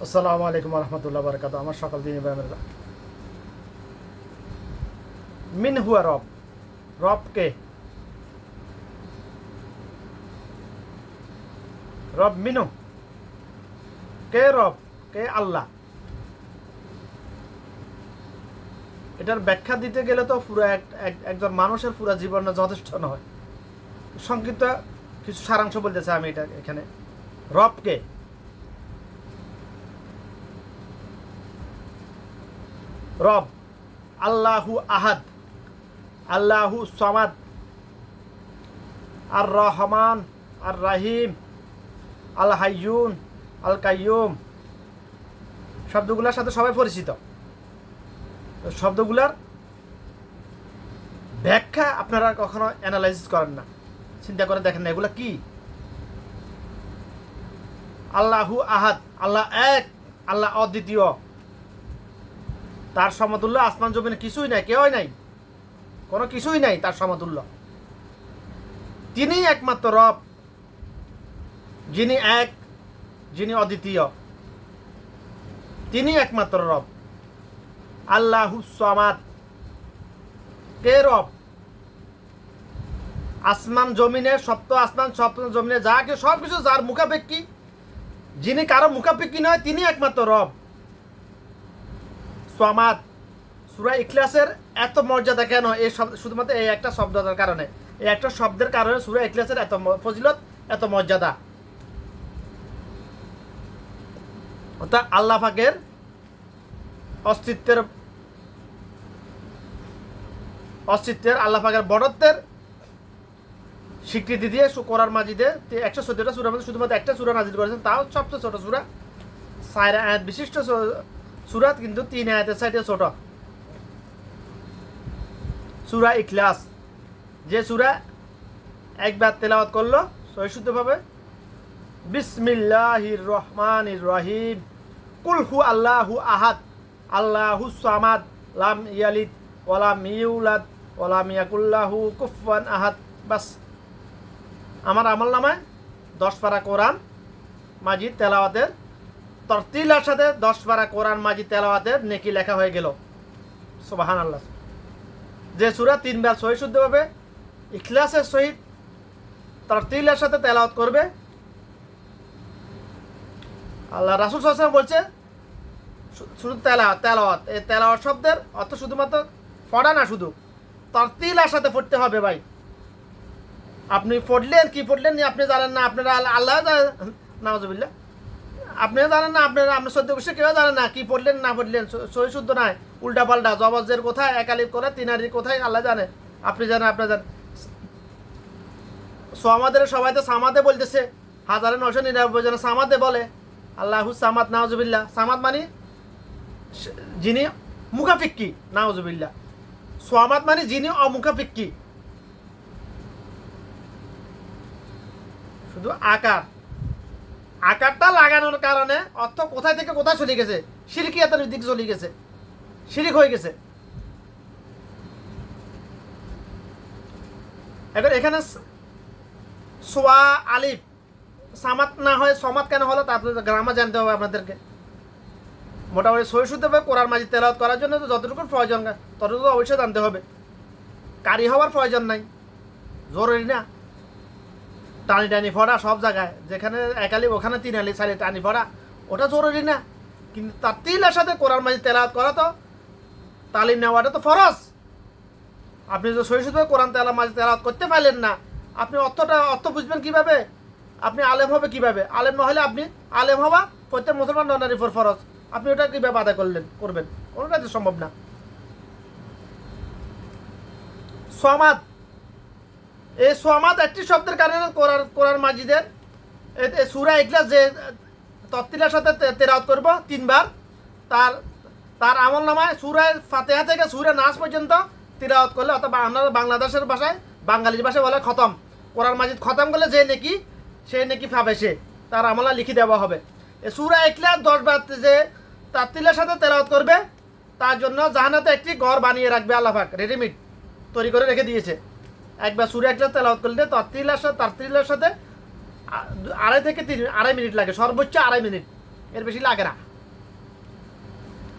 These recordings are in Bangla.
আসসালামু আলাইকুম রহমতুল্লাহ বারকাত আমার সকাল দিন মিন হুয়া রব। রব কে? রব মিনু। কে রব? কে আল্লাহ? এটার ব্যাখ্যা দিতে গেলে তো পুরো এক- এক- একজন মানুষের পুরো জীবন যথেষ্ট নয়। সংক্ষিপ্ত কিছু সারাংশ বলতেছে আমি এটা এখানে। রব রব, আল্লাহু আহাদ, আল্লাহু সমাদ আর রহমান আর রাহিম আল হাইয়ুন আল কাইয়ুম শব্দগুলোর সাথে সবাই পরিচিত। শব্দগুলার ব্যাখ্যা আপনারা কখনো অ্যানালাইসিস করেন না। চিন্তা করে দেখেন না, এগুলো কি? আল্লাহু আহাদ, আল্লাহ এক, আল্লাহ অদ্বিতীয়। তার সমতুল্য আসমান জমিনে কিছুই নাই, কেউই নাই। কোনো কিছুই নাই তার সমতুল্য। তিনি একমাত্র রব, যিনি এক, যিনি অদ্বিতীয়। তিনি একমাত্র রব। আল্লাহু কে রব? আসমান জমিনে, সপ্ত আসমান, সপ্ত জমিনে যা সব কিছু যার মুখাপেক্ষী। যিনি কারও মুখাপেক্ষী নয় তিনি একমাত্র রব। সোয়ামাদ সুরা ইখলাসের এত মর্যাদা কেন? এই শুধুমাত্র এই একটা শব্দটার কারণে। এই একটা শব্দের কারণে সুরা ইখলাসের এত ফজিলত, এত মর্যাদা। অর্থাৎ আল্লাহ পাকের অস্তিত্বের অস্তিত্বের, আল্লাহ পাকের বড়ত্বের স্বীকৃতি দিয়ে কোরআন মাজিদে একশো চোদ্দটা সুরার মধ্যে শুধুমাত্র একটা সুরা নাজিল করেছেন, তাও সবচেয়ে ছোট সুরা। সায়রা বিশিষ্ট সুরাত কিন্তু তিন আয়াতের সাইডে ছোট। সুরা ইখলাস। যে সুরা একবার তেলাওয়াত করল সহিশুদ্ধভাবে বিসমিল্লাহির রহমান রহিম। কুল হু আল্লাহু আহাদ, আল্লাহু সামাদ, লাম ইয়ালিদ ওয়ালাম ইউলাদ ওয়ালাম ইয়াকুল্লাহু কুফওয়ান আহাদ। বাস। আমার আমল নামায় দশ পারা কোরআন মাজিদ তেলাওয়াতের তরতিলার সাথে দশ পারা কোরআন মাজিদ তেলাওয়াতের নেকি লেখা হয়ে গেল। সুবাহান আল্লাহ যে সুরা তিনবার সহি শুদ্ধভাবে ইখলাসের সহিত তরতিলার সাথে তেলাওয়াত করবে। আল্লাহ রাসুল সাল্লাম বলছে শুধু তেলাওয়াত তেলাওয়াত। এই তেলাওয়াত শব্দের অর্থ শুধুমাত্র পড়া না শুধু তরতিলার সাথে পড়তে হবে ভাই। আপনি পড়লেন, কি পড়লেন, আপনি জানেন না, আপনারা আল্লাহ- আল্লাহ নামাজবিল্লা আপনি জানেন না, আপনারা আপনার সদ্য বিষয়ে কেউ জানেন না কি পড়লেন, না পড়লেন। সহি শুদ্ধ নাই উল্টা পাল্টা। জবজের কোথায় একালিপ করে তিনারির কোথায়, আল্লাহ জানে। আপনি জানেন আপনি জানেন। সোমাদের সবাই তো সামাদে বলতেছে। হাজারে নশো নিরানব্বই জন সামাদে বলে। আল্লাহু সামাদ নাওজবিল্লা সামাদ মানে? যিনি মুখাফিক্কি নাওজবিল্লা সোয়ামাদ মানে যিনি অমুখাফিক্কি। শুধু আকার। আকারটা লাগানোর অর্থ কোথায় থেকে কোথায় চলে গেছে? সিরিকিয়াতের দিকে চলে গেছে? সিরিক হয়ে গেছে। এখন এখানে সোয়া আলিফ, সামাত না হয় সমাত কেন হলো? তারপরে গ্রামা জানতে হবে আপনাদেরকে। মোটামুটি সই হবে কোরআন মাঝি তেলাওয়াত করার জন্য তো যতটুকু প্রয়োজন ততটুকু অবশ্যই জানতে হবে। কারি হওয়ার প্রয়োজন নাই। জরুরি না। টানি টানি ফড়া সব জায়গায়। যেখানে একালি ওখানে তিন আলি চালি টানি ফড়া। ওটা জরুরি না। কিন্তু তার তিলের সাথে কোরআন মাঝি তেলাওয়াত করা তো, তালিম নেওয়াটা তো ফরজ। আপনি যদি সহিষ্ণুভাবে কোরআন তেলা মাঝে তেলাওয়াত করতে পারলেন না, আপনি অর্থটা অর্থ বুঝবেন কীভাবে? আপনি আলেম হবে কীভাবে? আলেম না হলে আপনি আলেম হওয়া প্রত্যেক মুসলমান নারী ফর ফরজ। আপনি ওটা কীভাবে আদায় করলেন, করবেন? কোনোটাই তো সম্ভব না। সমাদ এই সমাদ একটি শব্দের কারণে কোরআন কোরআন মাজিদের সুরা ইখলাস যে তত্তিলার সাথে তে- করব তিনবার। তার তার আমল নামায় সুরায় ফাতেহা থেকে সুরে নাচ পর্যন্ত তিলাওয়াত করলে অথবা আমরা বাংলাদেশের ভাষায়, বাঙালির ভাষায় বলে খতম। কোরআন মাজিদ খতম করলে যে নাকি, সে নাকি পাবে সে। তার আমলা লিখে দেওয়া হবে। এ সুরা একলা দশ বার যে তাত্তিলের সাথে তেলাওয়াত করবে, তার জন্য জাহানাতে একটি ঘর বানিয়ে রাখবে আল্লাহাক রেডিমেড তৈরি করে রেখে দিয়েছে। একবার সুরে একলা তেলাওয়াত করলে তত্তিলার সাথে তাত্তিলের সাথে আড়াই থেকে তিন, আড়াই মিনিট লাগে, সর্বোচ্চ আড়াই মিনিট। এর বেশি লাগে না।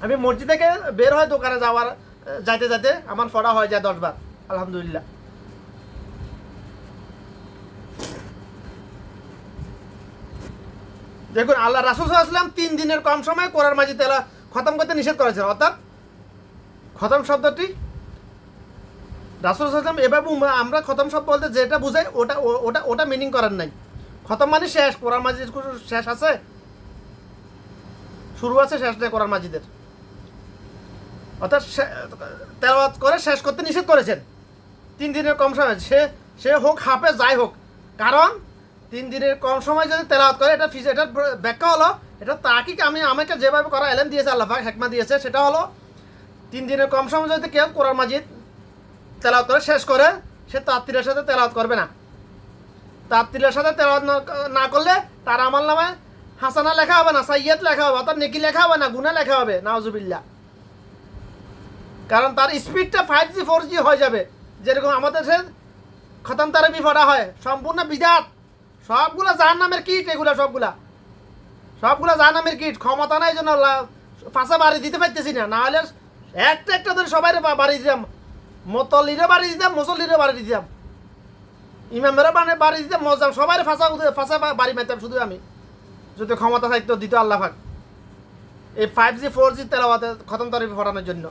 আমি মসজিদ থেকে বের হয় দোকানে যাওয়ার, যাইতে যাইতে আমার পড়া হয়ে যায় দশবার আলহামদুলিল্লাহ। দেখুন, আল্লাহ রাসুল আসলাম তিন দিনের কম সময়ে কোরআন মাজিদ তেলা খতম করতে নিষেধ করেছেন। অর্থাৎ খতম শব্দটি রাসুল আসলাম এভাবে আমরা খতম শব্দ বলতে যেটা বুঝাই ওটা ওটা ওটা মিনিং করার নাই। খতম মানে শেষ, কোরআন মাজিদ শেষ আছে? শুরু আছে, শেষ নেই কোরআন মাজিদের। অর্থাৎ তেলাওয়াত করে, শেষ করতে নিষেধ করেছেন। তিন দিনের কম সময়, সে সে হোক হাফে যাই হোক। কারণ, তিন দিনের কম সময় যদি তেলাওয়াত করে, এটা ফিজ এটার ব্যাখ্যা হলো, এটা তাকে আমি আমাকে যেভাবে করা এলেন দিয়েছে, আল্লাহ হেকমা দিয়েছে, সেটা হলো, তিন দিনের কম সময় যদি কেউ কোরআন মাজিদ তেলাওয়াত করে, শেষ করে, সে তাত্তিরের সাথে তেলাওয়াত করবে না। তাত্তিরের সাথে তেলাওয়াত না- করলে তার আমার নামে হাসানা লেখা হবে না সাইয়াদ লেখা হবে, অর্থাৎ নেকি লেখা হবে না, গুনা লেখা হবে নাওজুবিল্লা কারণ তার স্পিডটা ফাইভ জি ফোর জি হয়ে যাবে। যেরকম আমাদের সে খতম তারাবি পড়া হয়, সম্পূর্ণ বিদাত। সবগুলা জাহান নামের কিট এগুলা, সবগুলা। সবগুলা জাহান নামের কিট, ক্ষমতা নাই জন্য ফাঁসা বাড়ি দিতে পারতেছি না না হলে একটা একটা ধরে সবাই বাড়ি দিতাম মতলিরে বাড়ি দিতাম, মুসল্লিরে বাড়ি দিতাম। ইমামেরা মানে বাড়ি দিতাম মজাম সবাই ফাঁসা ফাঁসা বাড়ি মারতাম শুধু আমি। যদি ক্ষমতা থাকতো, দিত আল্লাহ পাক। এই ফাইভ জি ফোর জি তেলাওয়াতে খতম তারিফ পড়ানোর জন্য।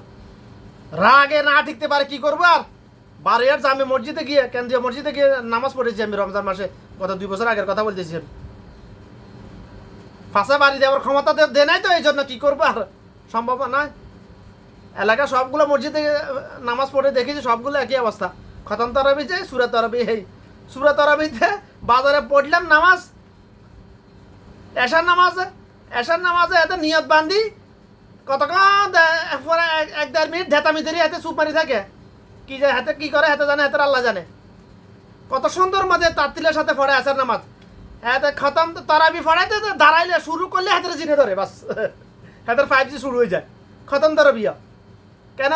রাগে না ঠিকতে পারে কি করব আর? বারিয়ার জামে মসজিদে গিয়ে, কেন্দ্রীয় মসজিদে গিয়ে নামাজ পড়েছি আমি রমজান মাসে। গত দুই বছর আগের কথা বলতেছি আমি। ফাঁসা বাড়ি দেওয়ার ক্ষমতা দে নাই তো, এই জন্য কি করব আর? সম্ভব নয়। এলাকা সবগুলো মসজিদে নামাজ পড়ে দেখেছি, সবগুলো একই অবস্থা। খতম তরবিতে সুরাত তরবি এই। সুরাত তরবিতে বাজারে পড়লাম নামাজ। এশার নামাজে এশার নামাজে এত নিয়ত বান্ধি কতক্ষণ এক- দেড় মিনিট ধেতামি ধরে হাতে সুপ মারি থাকে। কি যে হাতে কি করে, হাতে জানে, হাতের আল্লাহ জানে। কত সুন্দর মাঝে তাত্তিলের সাথে পড়ে আসার নামাজ। হাতে খতম তারাবি পড়াইতে তো দাঁড়াইলে শুরু করলে হাতের চিনে ধরে, বাস। হাতের ফাইভ জি শুরু হয়ে যায়। খতম তারাবিয়া কেন?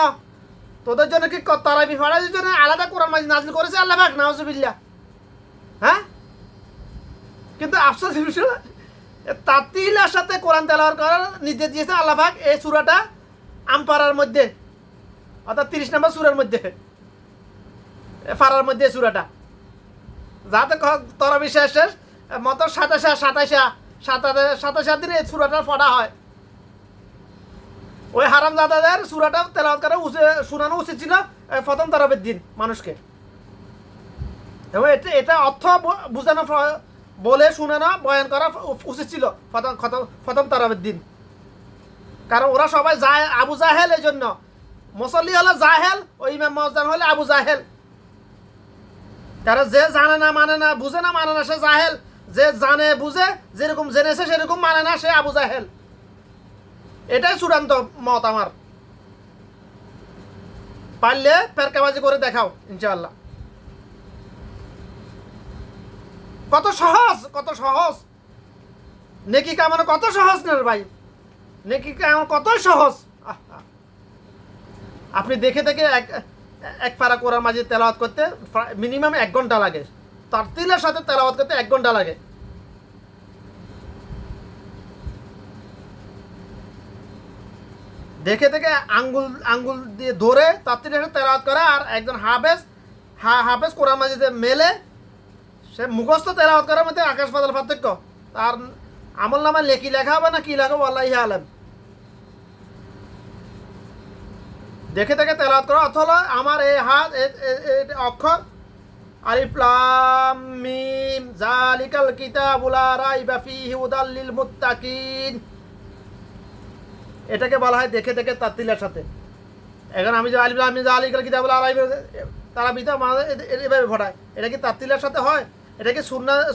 তোদের জন্য কি তারাবি পড়াইর জন্য আলাদা কোরআন মাঝে নাজিল করেছে আল্লাহ ভাগ নাওজুবিল্লা হ্যাঁ? কিন্তু আফসোস বিষয় তাতিলার সাথে কোরআন তেলাওয়াত করার নির্দেশ দিয়েছে আল্লাহ পাক এই সূরাটা আমপাড়ার মধ্যে, অর্থাৎ তিরিশ নম্বর সুরের মধ্যে, এ ফারার মধ্যে সূরাটা। যাতে তরবি শেষ শেষ মত সাতাশা সাতাশা সাতাশে, সাতাশা দিনে এই সূরাটা ফটা হয়। ওই হারাম দাদাদের সুরাটা তেলাওয়াত করা শোনানো উচিত ছিল প্রথম তরবের দিন মানুষকে। এবং এটা এটা অর্থ বোঝানো বলে শোনানো বয়ান করা উচিত ছিল প্রথম, খতম- তারাবের দিন। কারণ ওরা সবাই যায় আবু জাহেল এই জন্য মুসল্লি হলো জাহেল ওই ইমাম মজান হলে আবু জাহেল। কারণ যে জানে না মানে না, বুঝে না মানে না, সে জাহেল। যে জানে, বুঝে, যেরকম জেনেছে, সেরকম মানে না, সে আবু জাহেল। এটাই চূড়ান্ত মত আমার। পারলে ফেরকাবাজি করে দেখাও, ইনশাআল্লাহ। কত সহজ কত সহজ। নেকি কামানো কত সহজ না ভাই। নেকি কামানো কত সহজ। আপনি দেখে দেখে এক এক পারা কোরআন মাঝে তেলাওয়াত করতে মিনিমাম এক ঘণ্টা লাগে। তার তিলের সাথে তেলাওয়াত করতে এক ঘণ্টা লাগে। দেখে দেখে আঙ্গুল আঙ্গুল দিয়ে ধরে তার তিলের সাথে তেলাওয়াত করে আর একজন হাফেজ, হা, হাফেজ কোরআন মাজিদে মেলে সে মুখস্থ তেলাওয়াত করার মধ্যে আকাশ পাতাল পার্থক্য। তার আমল নামায় লেখি লেখা হবে না কি লেখা আল্লাহ আলম। দেখে দেখে তেলাওয়াত করা। অথবা আমার এই হাত অক্ষর আলিফলাম মিম জালিকাল কিতাবুলা রাইবা ফিহি হুদাল লিল মুত্তাকিন। এটাকে বলা হয় দেখে দেখে তাত্তিলের সাথে। এখন আমি যে আলিফলাম মিম জালিকাল কিতাবুলা রাইবা, তারা বিদা মা- এ- এ- এভাবে ফোটায় এটা কি তাত্তিলের সাথে হয়? এটা কি সুন্না,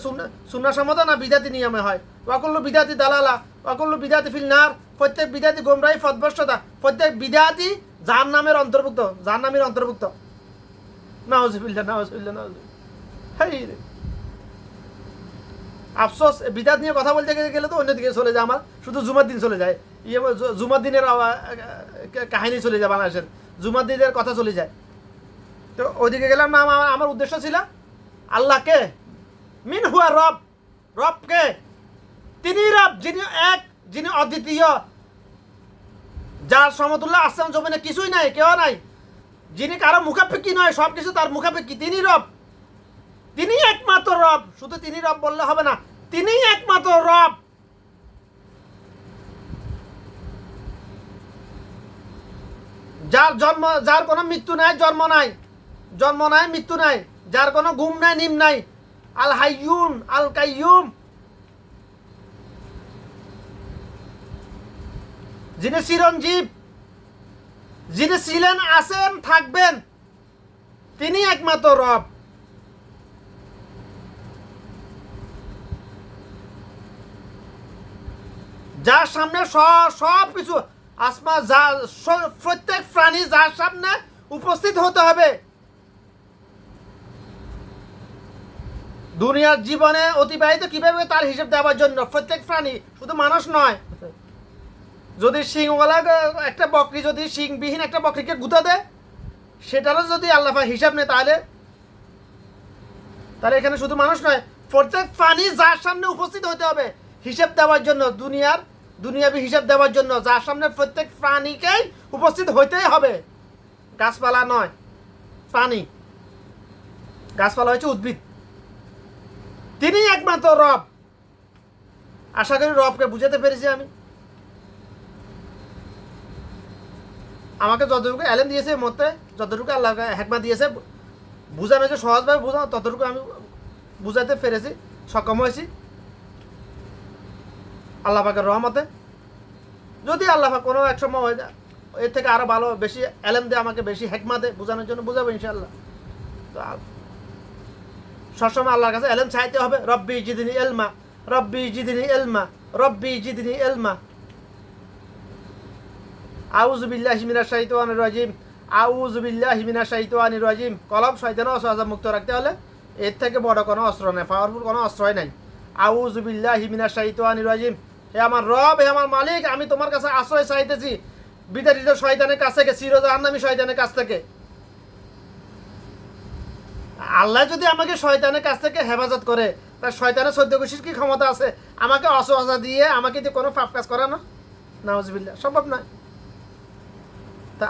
সুন্না- সম্মত না বিদাতি নিয়মে হয়? ওয়াকুল্লু বিদাতি দালালা, ওয়াকুল্লু বিদাতি ফিল নার, প্রত্যেক বিদাতি গোমরাই ফদবস্ততা প্রত্যেক বিদাতি জাহান নামের অন্তর্ভুক্ত জাহান নামের অন্তর্ভুক্ত। নাউজুবিল্লাহ নাউজুবিল্লাহ নাউজুবিল্লাহ। হাই রে। আফসোস বিদাত নিয়ে কথা বলতে গেলে- তো অন্যদিকে চলে যায় আমার, শুধু জুমার দিন চলে যায়। ইয়ে জুমার দিনের কাহিনী চলে যায় বাংলাদেশের, জুমার দিনের কথা চলে যায়। তো ওইদিকে গেলাম না আমার উদ্দেশ্য ছিল আল্লাহকে মিন হুয়া রব, রবকে। তিনি রব, যিনি এক, যিনি অদ্বিতীয়। যার সমতুল্য আসলাম জমিনে কিছুই নাই, কেউ নাই। যিনি কারও মুখাপেক্ষি নয় সব কিছু তার মুখাপেক্ষি, তিনি রব। তিনি একমাত্র রব, শুধু তিনি রব বললে হবে না, তিনি একমাত্র রব। যার জন্ম, যার কোনো মৃত্যু নাই, জন্ম নাই জন্ম নাই, মৃত্যু নাই, যার কোনো ঘুম নাই, নিম নাই আল হাইয়ুম আল কাইয়ুম যিনি চিরঞ্জীব, যিনি ছিলেন, আছেন, থাকবেন, তিনি একমাত্র রব। যার সামনে সব কিছু, আসমা, যা প্রত্যেক প্রাণী যার সামনে উপস্থিত হতে হবে। দুনিয়ার জীবনে অতিবাহিত কীভাবে তার হিসেব দেওয়ার জন্য? প্রত্যেক প্রাণী শুধু মানুষ নয়। যদি শিংওয়ালা একটা বকরি, যদি শিংবিহীন একটা বকরিকে গুঁতা দেয়, সেটারও যদি আল্লাহ হিসাব নেয় তাহলে? তাহলে এখানে শুধু মানুষ নয়, প্রত্যেক প্রাণী যার সামনে উপস্থিত হতে হবে, হিসাব দেওয়ার জন্য, দুনিয়ার, দুনিয়াবি হিসাব দেওয়ার জন্য, যার সামনে প্রত্যেক প্রাণীকেই উপস্থিত হইতেই হবে। গাছপালা নয়, প্রাণী। গাছপালা হচ্ছে উদ্ভিদ। তিনি একমাত্র রব। আশা করি রবকে বুঝাতে পেরেছি আমি। আমাকে যতটুকু অ্যালেম দিয়েছে মতে যতটুকু আল্লাহ হেকমা দিয়েছে বুঝানো হয়েছে সহজভাবে বোঝানো ততটুকু আমি বুঝাতে পেরেছি সক্ষম হয়েছি। আল্লাহ পাকের রহমতে। যদি আল্লাহ পাক কোনো এক সময় হয়ে যায়, এর থেকে আরও ভালো বেশি অ্যালেম দিয়ে আমাকে বেশি হেকমা দে বোঝানোর জন্য বুঝাবো ইনশাল্লাহ তো সবসময় আল্লাহর কাছে এলম চাইতে হবে, রব্বি জিদিনী এলমা, রব্বি জিদিনী এলমা, রব্বি জিদিনী এলমা। আউযু বিল্লাহি মিনাশ শাইতানির রাজিম, আউযু বিল্লাহি মিনাশ শাইতানির রাজিম। কলম শয়তানের অস্ত্র মুক্ত রাখতে হলে এর থেকে বড় কোনো অস্ত্র নেই পাওয়ারফুল কোনো অস্ত্রই নাই। আউযু বিল্লাহি মিনাশ শাইতানির রাজিম। হে আমার রব, হে আমার মালিক, আমি তোমার কাছে আশ্রয় চাইতেছি। বিতাড়িত শয়তানের কাছ থেকে, চিরজাহান্নামী শয়তানের কাছ থেকে। আল্লাহ যদি আমাকে শয়তানের কাছ থেকে হেফাজত করে তার শয়তানের সদ্য খুশির কি ক্ষমতা আছে? আমাকে অসহজা দিয়ে আমাকে দিয়ে কোনো ফাপ কাজ করানো? নাওজবিল্লা সম্ভব নয়। তা